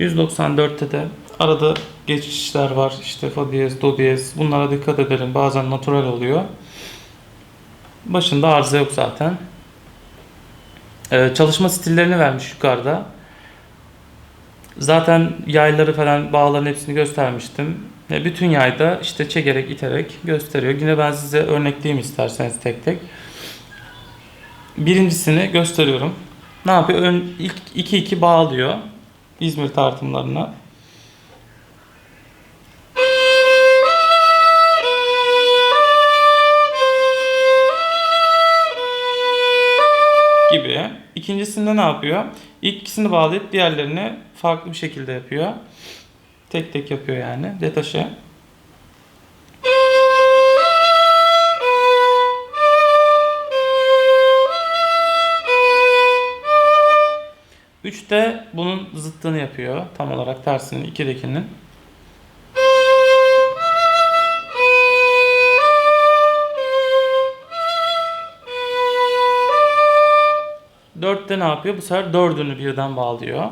194'te de arada geçişler var. İşte fa diyez, do diyez. Bunlara dikkat edelim. Bazen natural oluyor. Başında arıza yok zaten. Ee, çalışma stillerini vermiş yukarıda. Zaten yayları falan bağların hepsini göstermiştim. E, bütün yayda işte çekerek iterek gösteriyor. Yine ben size örnekleyeyim isterseniz tek tek. Birincisini gösteriyorum. Ne yapıyor? Ön, ilk 2-2 bağlıyor İzmir tartımlarına. gibi. İkincisinde ne yapıyor? İlk ikisini bağlayıp diğerlerini farklı bir şekilde yapıyor. Tek tek yapıyor yani. Detaşe. Üçte bunun zıttını yapıyor. Tam olarak tersinin ikidekinin. Dörtte ne yapıyor? Bu sefer dördünü birden bağlıyor.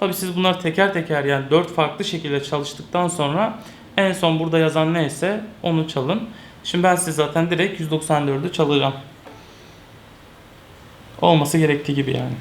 Tabii siz bunları teker teker yani dört farklı şekilde çalıştıktan sonra en son burada yazan neyse onu çalın. Şimdi ben size zaten direkt 194'ü çalacağım. Olması gerektiği gibi yani.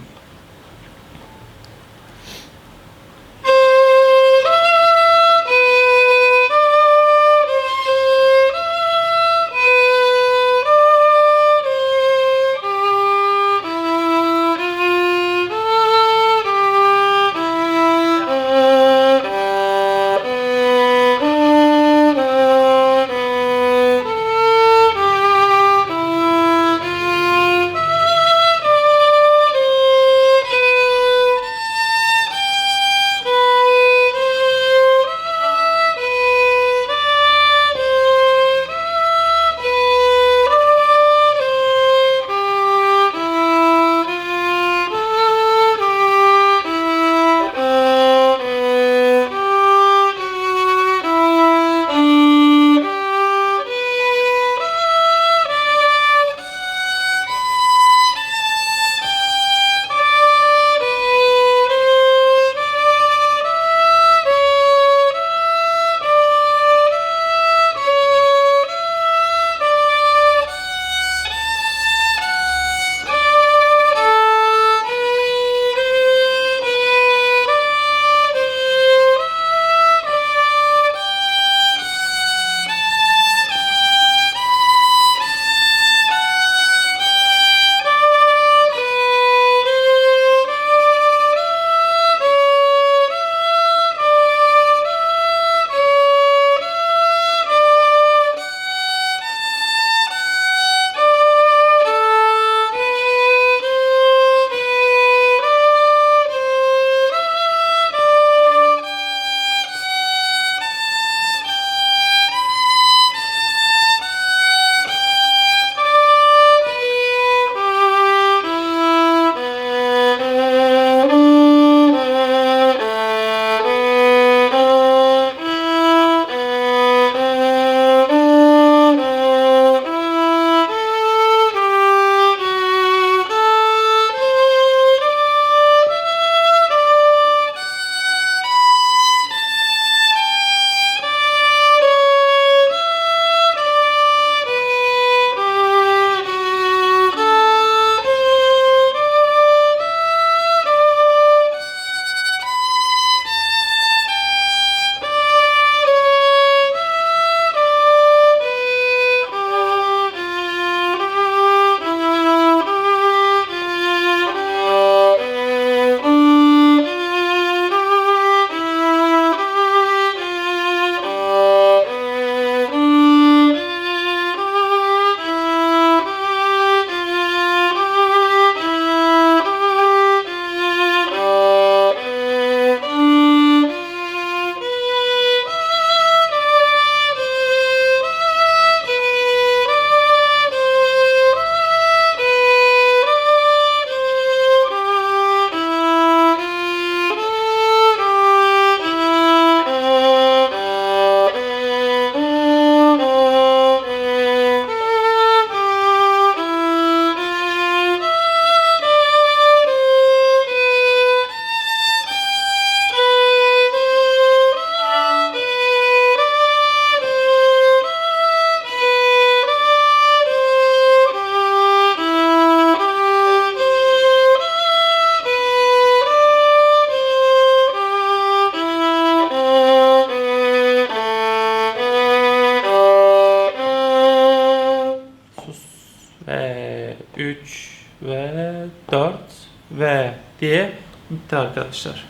Bitti arkadaşlar.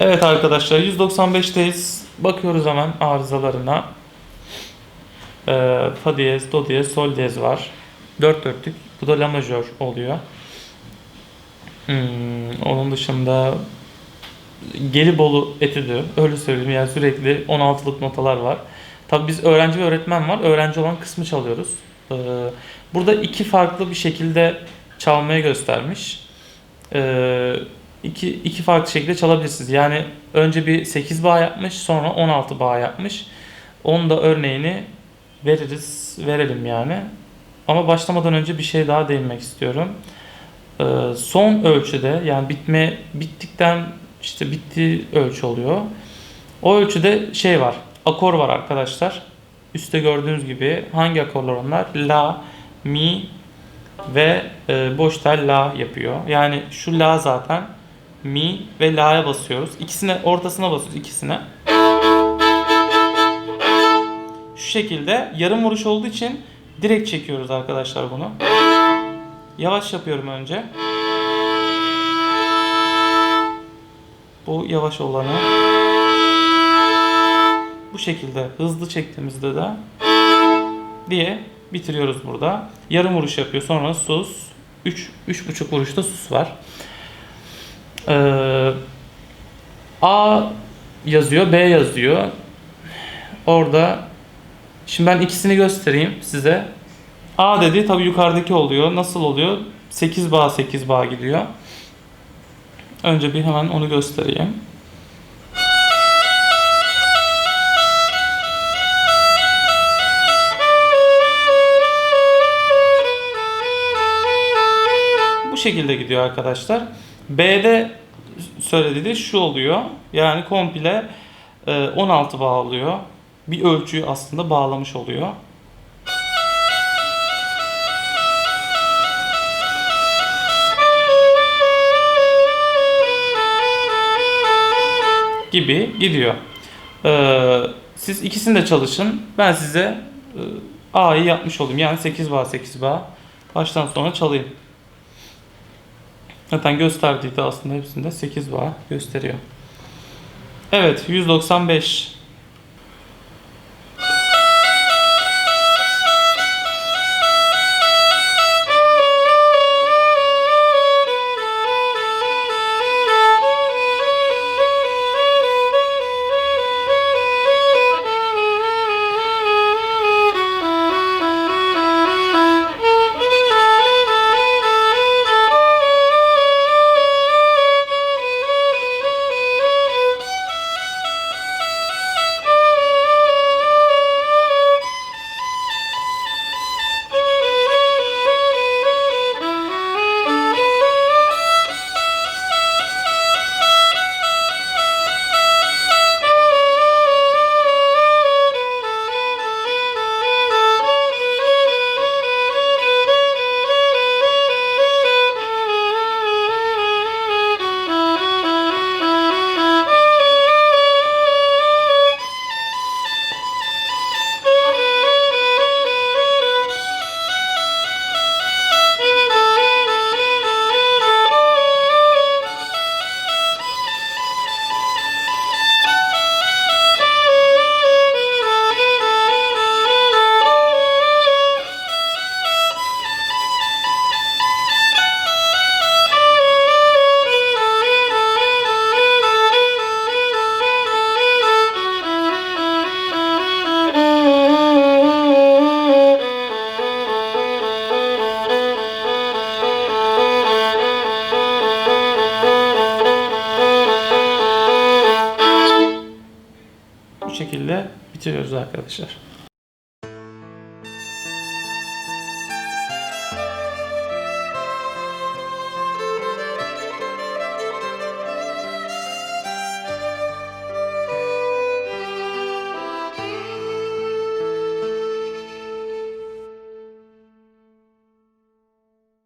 Evet arkadaşlar 195'teyiz. Bakıyoruz hemen arızalarına. Ee, fa diyez, do diyez, sol diyez var. 4 dörtlük. Bu da la majör oluyor. Hmm, onun dışında Gelibolu etüdü. Öyle söyleyeyim yani sürekli 16'lık notalar var. Tabi biz öğrenci ve öğretmen var. Öğrenci olan kısmı çalıyoruz. Ee, burada iki farklı bir şekilde çalmayı göstermiş. Ee, iki, iki farklı şekilde çalabilirsiniz. Yani önce bir 8 bağ yapmış sonra 16 bağ yapmış. Onun da örneğini veririz, verelim yani. Ama başlamadan önce bir şey daha değinmek istiyorum. Ee, son ölçüde yani bitme bittikten işte bittiği ölçü oluyor. O ölçüde şey var. Akor var arkadaşlar. Üste gördüğünüz gibi hangi akorlar onlar? La, mi ve e, boş tel la yapıyor. Yani şu la zaten mi ve la'ya basıyoruz. İkisine ortasına basıyoruz ikisine. Şu şekilde yarım vuruş olduğu için direkt çekiyoruz arkadaşlar bunu. Yavaş yapıyorum önce. Bu yavaş olanı. Bu şekilde hızlı çektiğimizde de diye bitiriyoruz burada. Yarım vuruş yapıyor. Sonra sus. 3 üç, buçuk vuruşta sus var. Ee, A yazıyor, B yazıyor. Orada şimdi ben ikisini göstereyim size. A dedi tabi yukarıdaki oluyor. Nasıl oluyor? 8 bağ 8 bağ gidiyor. Önce bir hemen onu göstereyim. Bu şekilde gidiyor arkadaşlar. B'de söylediği şu oluyor. Yani komple e, 16 bağlıyor. Bir ölçüyü aslında bağlamış oluyor. gibi gidiyor. Ee, siz ikisini de çalışın. Ben size e, A'yı yapmış olayım. Yani 8 bağ 8 bağ. Baştan sona çalayım. Zaten gösterdiği de aslında hepsinde 8 bağ gösteriyor. Evet 195. arkadaşlar.